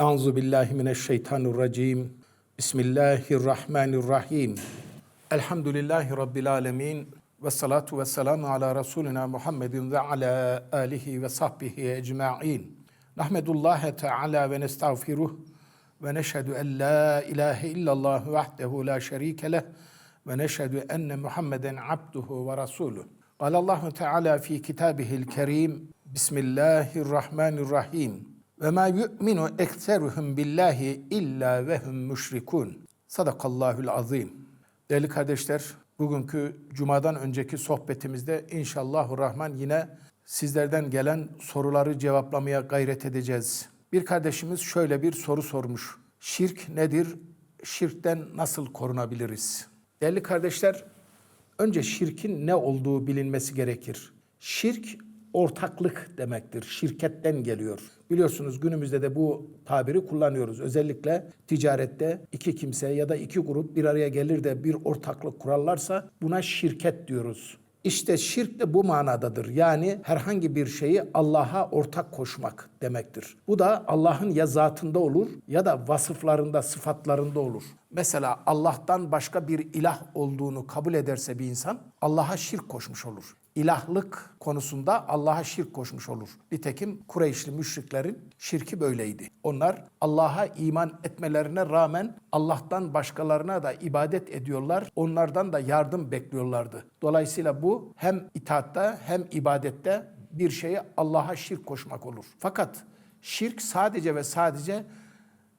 Euzu billahi mineşşeytanirracim. Bismillahirrahmanirrahim. Elhamdülillahi rabbil alamin. Ve salatu ve selamu ala Resulina Muhammedin ve ala alihi ve sahbihi ecma'in. Nahmedullah Teala ve nestağfiruh ve neşhedü en la ilahe illallah vahdehu la şerike leh ve neşhedü enne Muhammeden abduhu ve rasuluh. Kâlallahu Teala fi kitabihil kerim. Bismillahirrahmanirrahim. Ve ma yu'minu ekseruhum billahi illa ve hum müşrikun. Sadakallahul azim. Değerli kardeşler, bugünkü cumadan önceki sohbetimizde inşallahü rahman yine sizlerden gelen soruları cevaplamaya gayret edeceğiz. Bir kardeşimiz şöyle bir soru sormuş. Şirk nedir? Şirkten nasıl korunabiliriz? Değerli kardeşler, önce şirkin ne olduğu bilinmesi gerekir. Şirk ortaklık demektir. Şirketten geliyor. Biliyorsunuz günümüzde de bu tabiri kullanıyoruz. Özellikle ticarette iki kimse ya da iki grup bir araya gelir de bir ortaklık kurarlarsa buna şirket diyoruz. İşte şirk de bu manadadır. Yani herhangi bir şeyi Allah'a ortak koşmak demektir. Bu da Allah'ın ya zatında olur ya da vasıflarında, sıfatlarında olur. Mesela Allah'tan başka bir ilah olduğunu kabul ederse bir insan Allah'a şirk koşmuş olur. İlahlık konusunda Allah'a şirk koşmuş olur. Nitekim Kureyşli müşriklerin şirki böyleydi. Onlar Allah'a iman etmelerine rağmen Allah'tan başkalarına da ibadet ediyorlar. Onlardan da yardım bekliyorlardı. Dolayısıyla bu hem itaatta hem ibadette bir şeye Allah'a şirk koşmak olur. Fakat şirk sadece ve sadece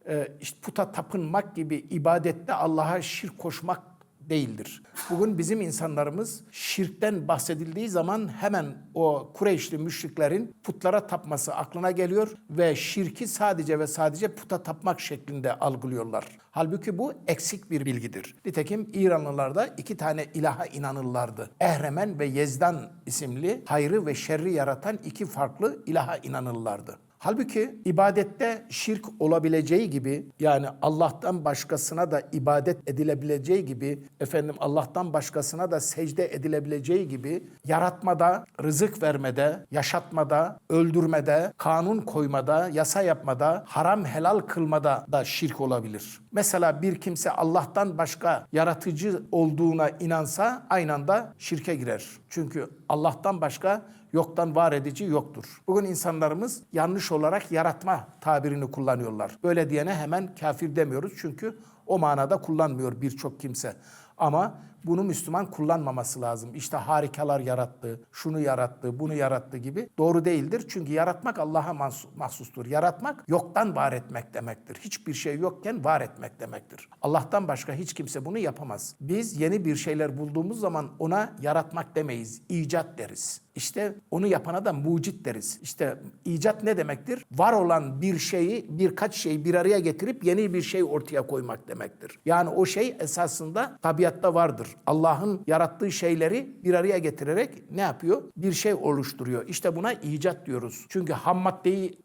e, işte puta tapınmak gibi ibadette Allah'a şirk koşmak değildir. Bugün bizim insanlarımız şirkten bahsedildiği zaman hemen o Kureyşli müşriklerin putlara tapması aklına geliyor ve şirki sadece ve sadece puta tapmak şeklinde algılıyorlar. Halbuki bu eksik bir bilgidir. Nitekim İranlılarda iki tane ilaha inanırlardı. Ehremen ve Yezdan isimli hayrı ve şerri yaratan iki farklı ilaha inanırlardı. Halbuki ibadette şirk olabileceği gibi yani Allah'tan başkasına da ibadet edilebileceği gibi efendim Allah'tan başkasına da secde edilebileceği gibi yaratmada, rızık vermede, yaşatmada, öldürmede, kanun koymada, yasa yapmada, haram helal kılmada da şirk olabilir. Mesela bir kimse Allah'tan başka yaratıcı olduğuna inansa aynı anda şirke girer. Çünkü Allah'tan başka yoktan var edici yoktur. Bugün insanlarımız yanlış olarak yaratma tabirini kullanıyorlar. Böyle diyene hemen kafir demiyoruz çünkü o manada kullanmıyor birçok kimse. Ama bunu Müslüman kullanmaması lazım. İşte harikalar yarattı, şunu yarattı, bunu yarattı gibi doğru değildir. Çünkü yaratmak Allah'a mahsustur. Yaratmak yoktan var etmek demektir. Hiçbir şey yokken var etmek demektir. Allah'tan başka hiç kimse bunu yapamaz. Biz yeni bir şeyler bulduğumuz zaman ona yaratmak demeyiz, icat deriz. İşte onu yapana da mucit deriz. İşte icat ne demektir? Var olan bir şeyi, birkaç şeyi bir araya getirip yeni bir şey ortaya koymak demektir. Yani o şey esasında tabiatta vardır. Allah'ın yarattığı şeyleri bir araya getirerek ne yapıyor? Bir şey oluşturuyor. İşte buna icat diyoruz. Çünkü ham maddeyi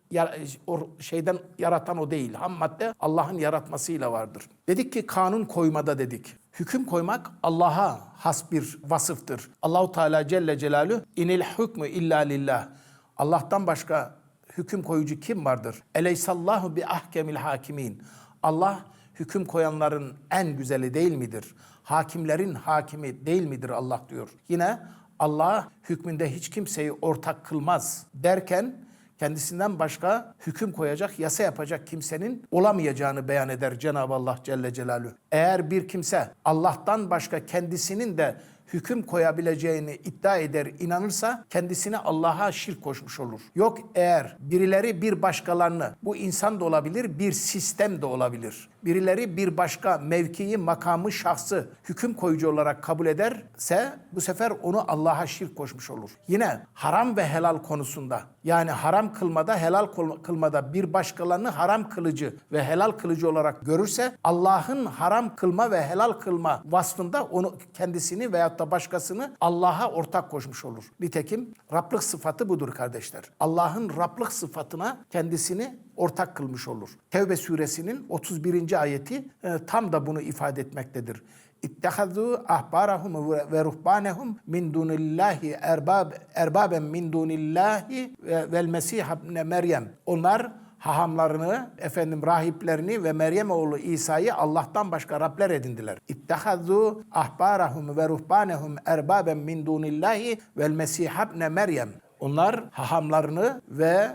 o şeyden yaratan o değil. Ham madde Allah'ın yaratmasıyla vardır. Dedik ki kanun koymada dedik. Hüküm koymak Allah'a has bir vasıftır. Allahu Teala Celle Celaluhu inil hükmü illa lillah. Allah'tan başka hüküm koyucu kim vardır? Eleysallahu bi ahkemil hakimin. Allah hüküm koyanların en güzeli değil midir? Hakimlerin hakimi değil midir Allah diyor. Yine Allah hükmünde hiç kimseyi ortak kılmaz derken kendisinden başka hüküm koyacak, yasa yapacak kimsenin olamayacağını beyan eder Cenab-ı Allah Celle Celaluhu. Eğer bir kimse Allah'tan başka kendisinin de hüküm koyabileceğini iddia eder, inanırsa kendisine Allah'a şirk koşmuş olur. Yok eğer birileri bir başkalarını, bu insan da olabilir, bir sistem de olabilir. Birileri bir başka mevkiyi, makamı, şahsı hüküm koyucu olarak kabul ederse bu sefer onu Allah'a şirk koşmuş olur. Yine haram ve helal konusunda yani haram kılmada, helal kılmada bir başkalarını haram kılıcı ve helal kılıcı olarak görürse Allah'ın haram kılma ve helal kılma vasfında onu kendisini veyahut da başkasını Allah'a ortak koşmuş olur. Nitekim Rablık sıfatı budur kardeşler. Allah'ın Rablık sıfatına kendisini ortak kılmış olur. Tevbe suresinin 31. ayeti e, tam da bunu ifade etmektedir. İttehazû ahbarahum ve ruhbanehum min dunillahi erbab erbaben min dunillahi vel mesih Meryem. Onlar hahamlarını, efendim rahiplerini ve Meryem oğlu İsa'yı Allah'tan başka Rabler edindiler. İttehazû ahbârahum ve ruhbânehum erbâben min dûnillâhi vel mesîh ibne Meryem. Onlar hahamlarını ve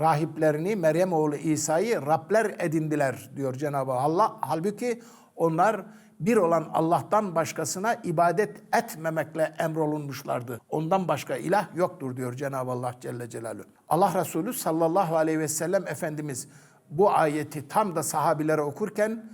rahiplerini Meryem oğlu İsa'yı Rabler edindiler diyor Cenab-ı Allah. Halbuki onlar bir olan Allah'tan başkasına ibadet etmemekle emrolunmuşlardı. Ondan başka ilah yoktur diyor Cenab-ı Allah Celle Celaluhu. Allah Resulü sallallahu aleyhi ve sellem Efendimiz bu ayeti tam da sahabilere okurken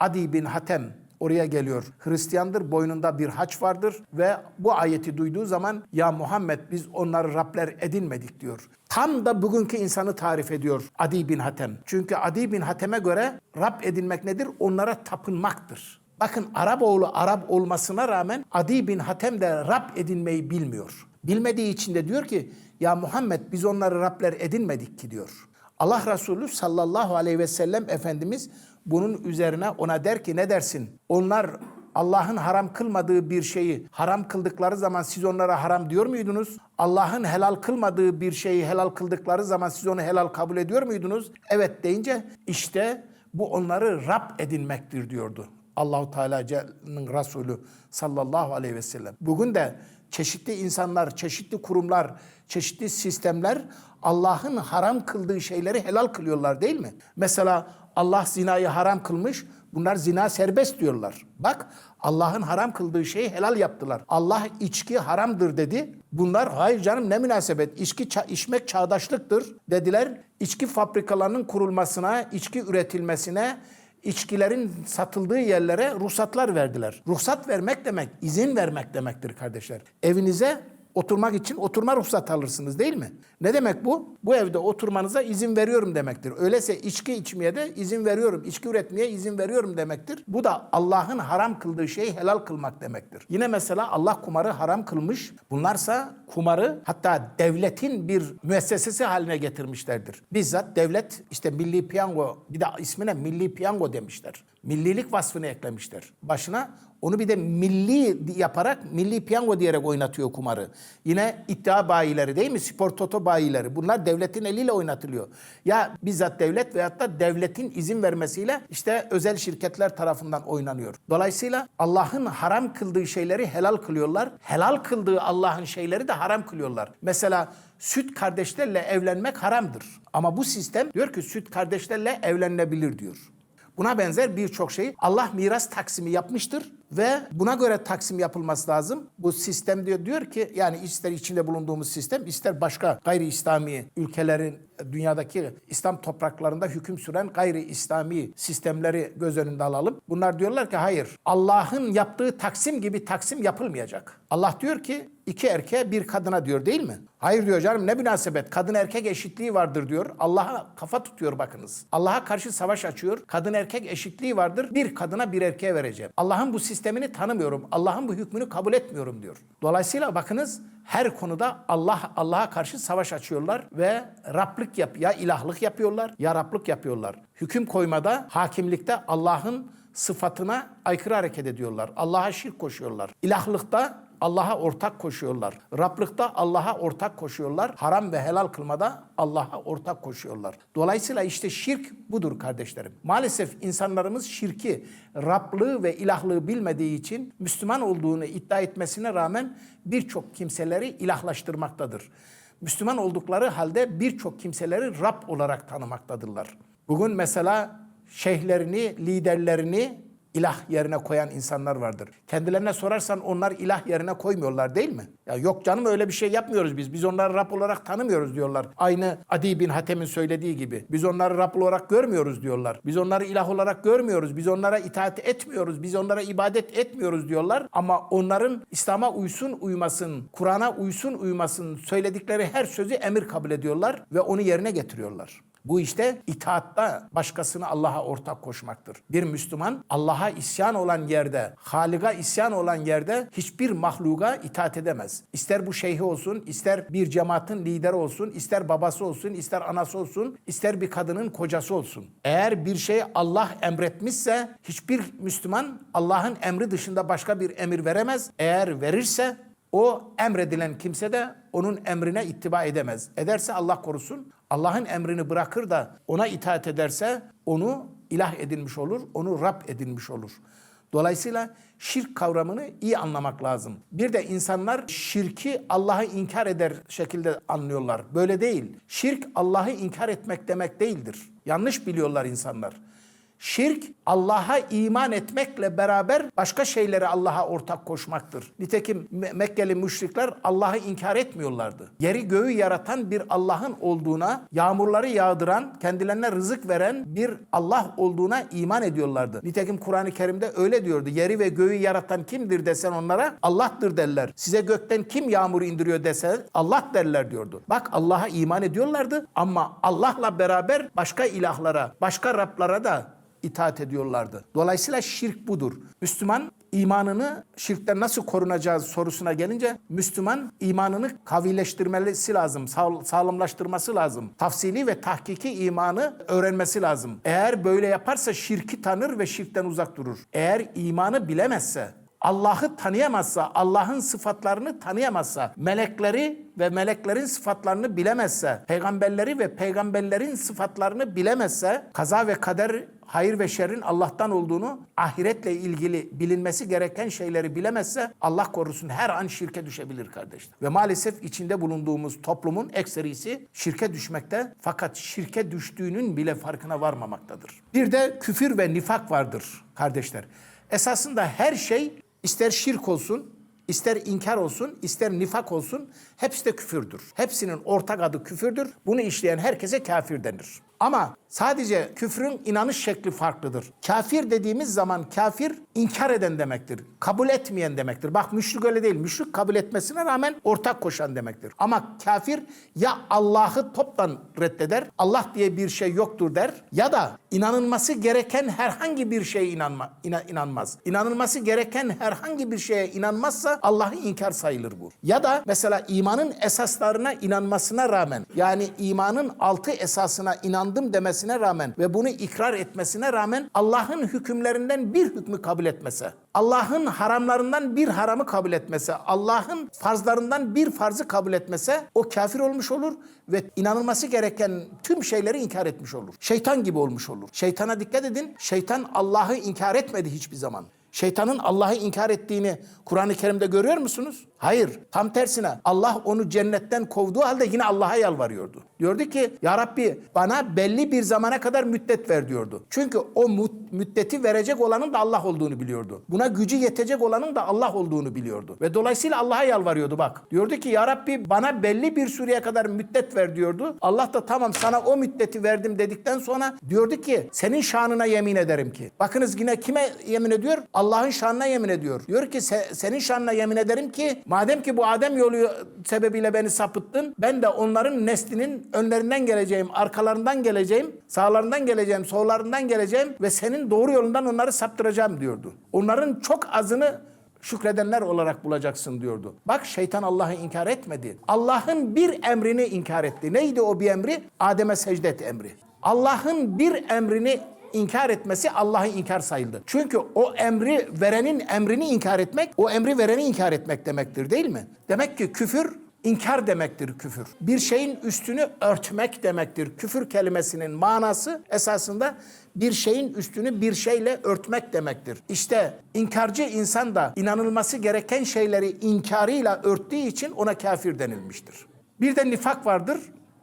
Adi bin Hatem oraya geliyor. Hristiyandır, boynunda bir haç vardır ve bu ayeti duyduğu zaman ya Muhammed biz onları Rabler edinmedik diyor. Tam da bugünkü insanı tarif ediyor Adi bin Hatem. Çünkü Adi bin Hatem'e göre Rab edinmek nedir? Onlara tapınmaktır. Bakın Arap oğlu Arap olmasına rağmen Adi bin Hatem de Rab edinmeyi bilmiyor. Bilmediği için de diyor ki ya Muhammed biz onları Rabler edinmedik ki diyor. Allah Resulü sallallahu aleyhi ve sellem Efendimiz bunun üzerine ona der ki ne dersin? Onlar Allah'ın haram kılmadığı bir şeyi haram kıldıkları zaman siz onlara haram diyor muydunuz? Allah'ın helal kılmadığı bir şeyi helal kıldıkları zaman siz onu helal kabul ediyor muydunuz? Evet deyince işte bu onları Rab edinmektir diyordu. Allahu Teala'nın Resulü sallallahu aleyhi ve sellem. Bugün de çeşitli insanlar, çeşitli kurumlar, çeşitli sistemler Allah'ın haram kıldığı şeyleri helal kılıyorlar değil mi? Mesela Allah zinayı haram kılmış, bunlar zina serbest diyorlar. Bak Allah'ın haram kıldığı şeyi helal yaptılar. Allah içki haramdır dedi. Bunlar hayır canım ne münasebet içki içmek çağdaşlıktır dediler. İçki fabrikalarının kurulmasına, içki üretilmesine, içkilerin satıldığı yerlere ruhsatlar verdiler. Ruhsat vermek demek, izin vermek demektir kardeşler. Evinize oturmak için oturma ruhsatı alırsınız değil mi? Ne demek bu? Bu evde oturmanıza izin veriyorum demektir. Öyleyse içki içmeye de izin veriyorum, içki üretmeye izin veriyorum demektir. Bu da Allah'ın haram kıldığı şeyi helal kılmak demektir. Yine mesela Allah kumarı haram kılmış. Bunlarsa kumarı hatta devletin bir müessesesi haline getirmişlerdir. Bizzat devlet işte milli piyango bir de ismine milli piyango demişler. Millilik vasfını eklemişler. Başına onu bir de milli yaparak milli piyango diyerek oynatıyor kumarı. Yine iddia bayileri değil mi? Spor toto bayileri. Bunlar devletin eliyle oynatılıyor. Ya bizzat devlet veyahut da devletin izin vermesiyle işte özel şirketler tarafından oynanıyor. Dolayısıyla Allah'ın haram kıldığı şeyleri helal kılıyorlar. Helal kıldığı Allah'ın şeyleri de haram kılıyorlar. Mesela süt kardeşlerle evlenmek haramdır. Ama bu sistem diyor ki süt kardeşlerle evlenilebilir diyor. Buna benzer birçok şey Allah miras taksimi yapmıştır ve buna göre taksim yapılması lazım. Bu sistem diyor diyor ki yani ister içinde bulunduğumuz sistem ister başka gayri İslami ülkelerin dünyadaki İslam topraklarında hüküm süren gayri İslami sistemleri göz önünde alalım. Bunlar diyorlar ki hayır Allah'ın yaptığı taksim gibi taksim yapılmayacak. Allah diyor ki iki erkeğe bir kadına diyor değil mi? Hayır diyor canım ne münasebet kadın erkek eşitliği vardır diyor. Allah'a kafa tutuyor bakınız. Allah'a karşı savaş açıyor. Kadın erkek eşitliği vardır. Bir kadına bir erkeğe vereceğim. Allah'ın bu sistemini tanımıyorum. Allah'ın bu hükmünü kabul etmiyorum diyor. Dolayısıyla bakınız her konuda Allah Allah'a karşı savaş açıyorlar ve Rablık yap ya ilahlık yapıyorlar ya Rablık yapıyorlar. Hüküm koymada, hakimlikte Allah'ın sıfatına aykırı hareket ediyorlar. Allah'a şirk koşuyorlar. İlahlıkta Allah'a ortak koşuyorlar. Rablıkta Allah'a ortak koşuyorlar. Haram ve helal kılmada Allah'a ortak koşuyorlar. Dolayısıyla işte şirk budur kardeşlerim. Maalesef insanlarımız şirki, Rablığı ve ilahlığı bilmediği için Müslüman olduğunu iddia etmesine rağmen birçok kimseleri ilahlaştırmaktadır. Müslüman oldukları halde birçok kimseleri Rab olarak tanımaktadırlar. Bugün mesela şeyhlerini, liderlerini ilah yerine koyan insanlar vardır. Kendilerine sorarsan onlar ilah yerine koymuyorlar değil mi? Ya yok canım öyle bir şey yapmıyoruz biz. Biz onları Rab olarak tanımıyoruz diyorlar. Aynı Adi bin Hatem'in söylediği gibi. Biz onları Rab olarak görmüyoruz diyorlar. Biz onları ilah olarak görmüyoruz. Biz onlara itaat etmiyoruz. Biz onlara ibadet etmiyoruz diyorlar. Ama onların İslam'a uysun uymasın, Kur'an'a uysun uymasın söyledikleri her sözü emir kabul ediyorlar ve onu yerine getiriyorlar. Bu işte itaatta başkasını Allah'a ortak koşmaktır. Bir Müslüman Allah'a isyan olan yerde, Halik'a isyan olan yerde hiçbir mahluga itaat edemez. İster bu şeyhi olsun, ister bir cemaatin lideri olsun, ister babası olsun, ister anası olsun, ister bir kadının kocası olsun. Eğer bir şey Allah emretmişse hiçbir Müslüman Allah'ın emri dışında başka bir emir veremez. Eğer verirse O emredilen kimse de onun emrine ittiba edemez. Ederse Allah korusun. Allah'ın emrini bırakır da ona itaat ederse onu ilah edinmiş olur, onu Rab edinmiş olur. Dolayısıyla şirk kavramını iyi anlamak lazım. Bir de insanlar şirki Allah'ı inkar eder şekilde anlıyorlar. Böyle değil. Şirk Allah'ı inkar etmek demek değildir. Yanlış biliyorlar insanlar. Şirk Allah'a iman etmekle beraber başka şeyleri Allah'a ortak koşmaktır. Nitekim Me- Mekkeli müşrikler Allah'ı inkar etmiyorlardı. Yeri göğü yaratan bir Allah'ın olduğuna, yağmurları yağdıran, kendilerine rızık veren bir Allah olduğuna iman ediyorlardı. Nitekim Kur'an-ı Kerim'de öyle diyordu. Yeri ve göğü yaratan kimdir desen onlara Allah'tır derler. Size gökten kim yağmur indiriyor dese Allah derler diyordu. Bak Allah'a iman ediyorlardı ama Allah'la beraber başka ilahlara, başka Rablara da itaat ediyorlardı. Dolayısıyla şirk budur. Müslüman imanını şirkten nasıl korunacağı sorusuna gelince Müslüman imanını kavileştirmesi lazım, sağ- sağlamlaştırması lazım. Tafsili ve tahkiki imanı öğrenmesi lazım. Eğer böyle yaparsa şirki tanır ve şirkten uzak durur. Eğer imanı bilemezse, Allah'ı tanıyamazsa, Allah'ın sıfatlarını tanıyamazsa, melekleri ve meleklerin sıfatlarını bilemezse, peygamberleri ve peygamberlerin sıfatlarını bilemezse, kaza ve kader, hayır ve şerrin Allah'tan olduğunu, ahiretle ilgili bilinmesi gereken şeyleri bilemezse, Allah korusun her an şirke düşebilir kardeşler. Ve maalesef içinde bulunduğumuz toplumun ekserisi şirke düşmekte fakat şirke düştüğünün bile farkına varmamaktadır. Bir de küfür ve nifak vardır kardeşler. Esasında her şey ister şirk olsun, ister inkar olsun, ister nifak olsun hepsi de küfürdür. Hepsinin ortak adı küfürdür. Bunu işleyen herkese kafir denir. Ama sadece küfrün inanış şekli farklıdır. Kafir dediğimiz zaman kafir inkar eden demektir. Kabul etmeyen demektir. Bak müşrik öyle değil. Müşrik kabul etmesine rağmen ortak koşan demektir. Ama kafir ya Allah'ı toptan reddeder, Allah diye bir şey yoktur der ya da inanılması gereken herhangi bir şeye inanma, ina- inanmaz. İnanılması gereken herhangi bir şeye inanmazsa Allah'ı inkar sayılır bu. Ya da mesela imanın esaslarına inanmasına rağmen yani imanın altı esasına inandım demesine rağmen ve bunu ikrar etmesine rağmen Allah'ın hükümlerinden bir hükmü kabul etmese, Allah'ın haramlarından bir haramı kabul etmese, Allah'ın farzlarından bir farzı kabul etmese o kafir olmuş olur ve inanılması gereken tüm şeyleri inkar etmiş olur. Şeytan gibi olmuş olur. Şeytana dikkat edin. Şeytan Allah'ı inkar etmedi hiçbir zaman. Şeytanın Allah'ı inkar ettiğini Kur'an-ı Kerim'de görüyor musunuz? Hayır. Tam tersine Allah onu cennetten kovduğu halde yine Allah'a yalvarıyordu. Diyordu ki ya Rabbi bana belli bir zamana kadar müddet ver diyordu. Çünkü o müddeti verecek olanın da Allah olduğunu biliyordu. Buna gücü yetecek olanın da Allah olduğunu biliyordu. Ve dolayısıyla Allah'a yalvarıyordu bak. Diyordu ki ya Rabbi bana belli bir süreye kadar müddet ver diyordu. Allah da tamam sana o müddeti verdim dedikten sonra diyordu ki senin şanına yemin ederim ki. Bakınız yine kime yemin ediyor? Allah'ın şanına yemin ediyor. Diyor ki "Se- senin şanına yemin ederim ki madem ki bu Adem yolu sebebiyle beni sapıttın ben de onların neslinin önlerinden geleceğim, arkalarından geleceğim, sağlarından geleceğim, sollarından geleceğim ve senin doğru yolundan onları saptıracağım diyordu. Onların çok azını şükredenler olarak bulacaksın diyordu. Bak şeytan Allah'ı inkar etmedi. Allah'ın bir emrini inkar etti. Neydi o bir emri? Adem'e secde et emri. Allah'ın bir emrini inkar etmesi Allah'ı inkar sayıldı. Çünkü o emri verenin emrini inkar etmek, o emri vereni inkar etmek demektir değil mi? Demek ki küfür İnkar demektir küfür. Bir şeyin üstünü örtmek demektir. Küfür kelimesinin manası esasında bir şeyin üstünü bir şeyle örtmek demektir. İşte inkarcı insan da inanılması gereken şeyleri inkarıyla örttüğü için ona kafir denilmiştir. Bir de nifak vardır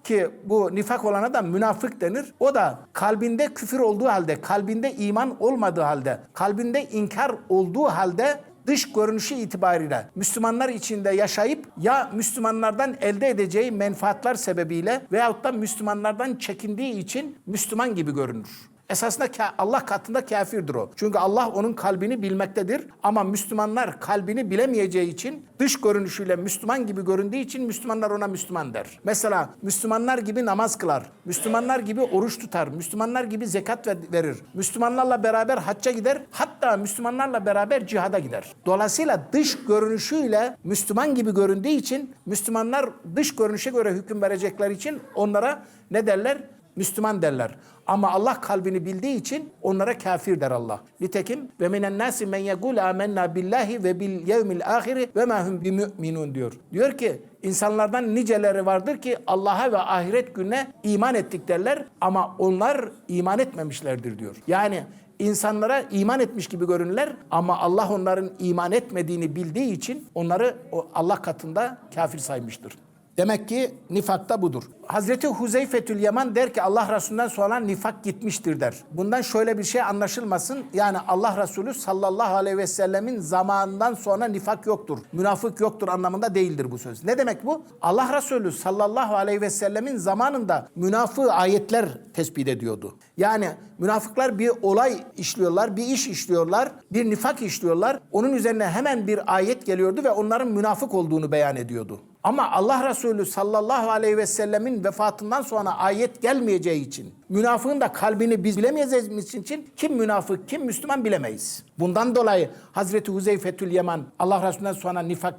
ki bu nifak olana da münafık denir. O da kalbinde küfür olduğu halde, kalbinde iman olmadığı halde, kalbinde inkar olduğu halde dış görünüşü itibariyle Müslümanlar içinde yaşayıp ya Müslümanlardan elde edeceği menfaatler sebebiyle veyahut da Müslümanlardan çekindiği için Müslüman gibi görünür. Esasında Allah katında kafirdir o. Çünkü Allah onun kalbini bilmektedir. Ama Müslümanlar kalbini bilemeyeceği için dış görünüşüyle Müslüman gibi göründüğü için Müslümanlar ona Müslüman der. Mesela Müslümanlar gibi namaz kılar. Müslümanlar gibi oruç tutar. Müslümanlar gibi zekat ver- verir. Müslümanlarla beraber hacca gider. Hatta Müslümanlarla beraber cihada gider. Dolayısıyla dış görünüşüyle Müslüman gibi göründüğü için Müslümanlar dış görünüşe göre hüküm verecekleri için onlara ne derler? Müslüman derler. Ama Allah kalbini bildiği için onlara kafir der Allah. Nitekim ve minen nasi men yekul amennâ billahi ve bil yevmil ahiri ve ma hum bimü'minun diyor. Diyor ki insanlardan niceleri vardır ki Allah'a ve ahiret gününe iman ettik derler ama onlar iman etmemişlerdir diyor. Yani insanlara iman etmiş gibi görünürler ama Allah onların iman etmediğini bildiği için onları Allah katında kafir saymıştır. Demek ki nifak da budur. Hazreti Huzeyfetül Yaman der ki Allah Resulü'nden sonra nifak gitmiştir der. Bundan şöyle bir şey anlaşılmasın. Yani Allah Resulü sallallahu aleyhi ve sellemin zamanından sonra nifak yoktur. Münafık yoktur anlamında değildir bu söz. Ne demek bu? Allah Resulü sallallahu aleyhi ve sellemin zamanında münafığı ayetler tespit ediyordu. Yani münafıklar bir olay işliyorlar, bir iş işliyorlar, bir nifak işliyorlar. Onun üzerine hemen bir ayet geliyordu ve onların münafık olduğunu beyan ediyordu. Ama Allah Resulü sallallahu aleyhi ve sellemin vefatından sonra ayet gelmeyeceği için, münafığın da kalbini biz bilemeyeceğimiz için kim münafık, kim Müslüman bilemeyiz. Bundan dolayı Hazreti Huzeyfetül Yaman Allah Resulü'nden sonra nifak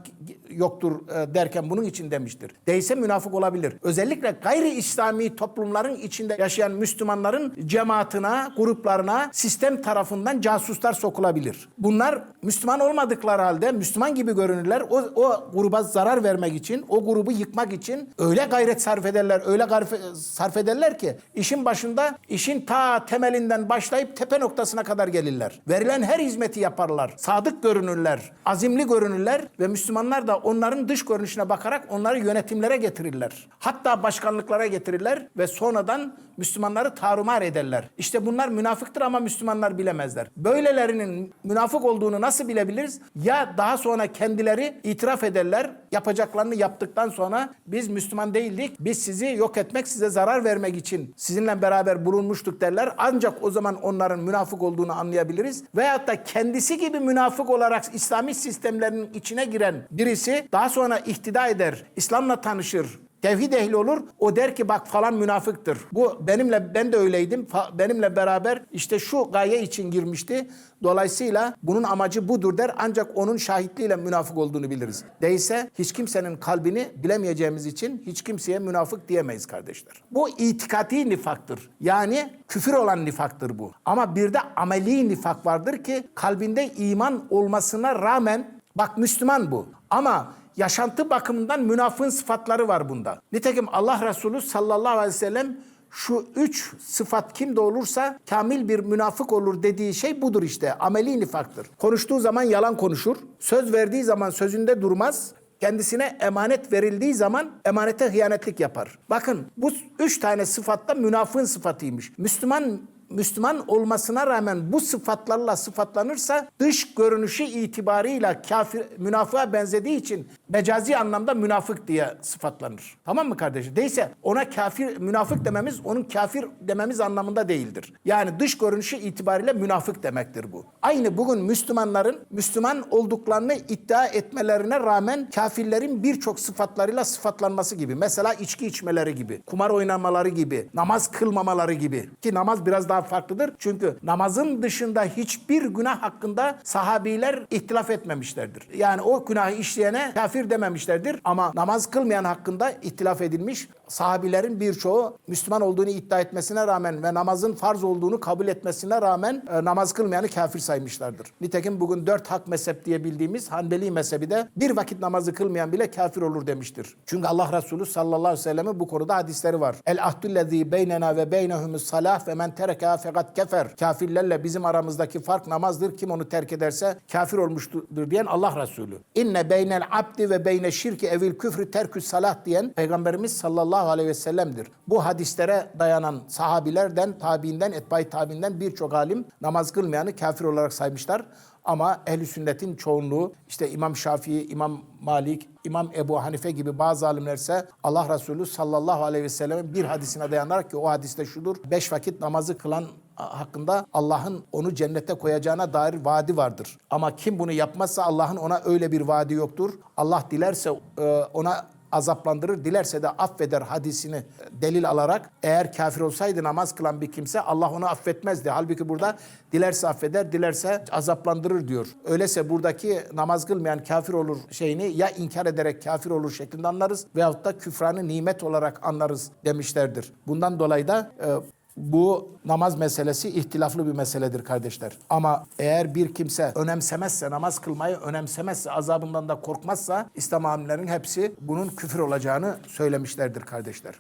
yoktur e, derken bunun için demiştir. Değilse münafık olabilir. Özellikle gayri İslami toplumların içinde yaşayan Müslümanların cemaatine, gruplarına sistem tarafından casuslar sokulabilir. Bunlar Müslüman olmadıkları halde Müslüman gibi görünürler. O, o gruba zarar vermek için, o grubu yıkmak için öyle gayret sarf ederler, öyle gayret sarf ederler ki işin başında işin ta temelinden başlayıp tepe noktasına kadar gelirler. Verilen her hizmeti yaparlar. Sadık görünürler, azimli görünürler ve Müslümanlar da onların dış görünüşüne bakarak onları yönetimlere getirirler. Hatta başkanlıklara getirirler ve sonradan Müslümanları tarumar ederler. İşte bunlar münafıktır ama Müslümanlar bilemezler. Böylelerinin münafık olduğunu nasıl bilebiliriz? Ya daha sonra kendileri itiraf ederler. Yapacaklarını yaptıktan sonra biz Müslüman değildik. Biz sizi yok etmek, size zarar vermek için sizinle beraber bulunmuştuk derler. Ancak o zaman onların münafık olduğunu anlayabiliriz. Veyahut da kendisi gibi münafık olarak İslami sistemlerin içine giren birisi daha sonra ihtida eder, İslam'la tanışır, Tevhid ehli olur. O der ki bak falan münafıktır. Bu benimle ben de öyleydim. Fa- benimle beraber işte şu gaye için girmişti. Dolayısıyla bunun amacı budur der. Ancak onun şahitliğiyle münafık olduğunu biliriz. Değilse hiç kimsenin kalbini bilemeyeceğimiz için hiç kimseye münafık diyemeyiz kardeşler. Bu itikadi nifaktır. Yani küfür olan nifaktır bu. Ama bir de ameli nifak vardır ki kalbinde iman olmasına rağmen bak Müslüman bu. Ama yaşantı bakımından münafığın sıfatları var bunda. Nitekim Allah Resulü sallallahu aleyhi ve sellem şu üç sıfat kimde olursa kamil bir münafık olur dediği şey budur işte. Ameli nifaktır. Konuştuğu zaman yalan konuşur. Söz verdiği zaman sözünde durmaz. Kendisine emanet verildiği zaman emanete hıyanetlik yapar. Bakın bu üç tane sıfatta münafığın sıfatıymış. Müslüman Müslüman olmasına rağmen bu sıfatlarla sıfatlanırsa dış görünüşü itibarıyla kafir, münafığa benzediği için mecazi anlamda münafık diye sıfatlanır. Tamam mı kardeşim? Değilse ona kafir, münafık dememiz onun kafir dememiz anlamında değildir. Yani dış görünüşü itibariyle münafık demektir bu. Aynı bugün Müslümanların Müslüman olduklarını iddia etmelerine rağmen kafirlerin birçok sıfatlarıyla sıfatlanması gibi. Mesela içki içmeleri gibi, kumar oynamaları gibi, namaz kılmamaları gibi. Ki namaz biraz daha farklıdır. Çünkü namazın dışında hiçbir günah hakkında sahabiler ihtilaf etmemişlerdir. Yani o günahı işleyene kafir dememişlerdir ama namaz kılmayan hakkında ihtilaf edilmiş. Sahabilerin birçoğu Müslüman olduğunu iddia etmesine rağmen ve namazın farz olduğunu kabul etmesine rağmen e, namaz kılmayanı kafir saymışlardır. Nitekim bugün dört hak mezhep diye bildiğimiz Hanbeli mezhebi de bir vakit namazı kılmayan bile kafir olur demiştir. Çünkü Allah Resulü sallallahu aleyhi ve sellem'in bu konuda hadisleri var. El ahdullezî beynena ve beynehumus salah ve men tereka fekat kefer. Kafirlerle bizim aramızdaki fark namazdır. Kim onu terk ederse kafir olmuştur diyen Allah Resulü. İnne beynel abdi ve beyne şirki evil küfrü terkü salah diyen Peygamberimiz sallallahu aleyhi ve sellem'dir. Bu hadislere dayanan sahabilerden, tabiinden, etbai tabiinden birçok alim namaz kılmayanı kafir olarak saymışlar. Ama ehli sünnetin çoğunluğu işte İmam Şafii, İmam Malik, İmam Ebu Hanife gibi bazı alimlerse Allah Resulü sallallahu aleyhi ve sellem'in bir hadisine dayanarak ki o hadiste şudur. Beş vakit namazı kılan hakkında Allah'ın onu cennete koyacağına dair vaadi vardır. Ama kim bunu yapmazsa Allah'ın ona öyle bir vaadi yoktur. Allah dilerse e, ona azaplandırır, dilerse de affeder hadisini delil alarak eğer kafir olsaydı namaz kılan bir kimse Allah onu affetmezdi. Halbuki burada dilerse affeder, dilerse azaplandırır diyor. Öyleyse buradaki namaz kılmayan kafir olur şeyini ya inkar ederek kafir olur şeklinde anlarız veyahut da küfranı nimet olarak anlarız demişlerdir. Bundan dolayı da e, bu namaz meselesi ihtilaflı bir meseledir kardeşler. Ama eğer bir kimse önemsemezse, namaz kılmayı önemsemezse, azabından da korkmazsa İslam alimlerinin hepsi bunun küfür olacağını söylemişlerdir kardeşler.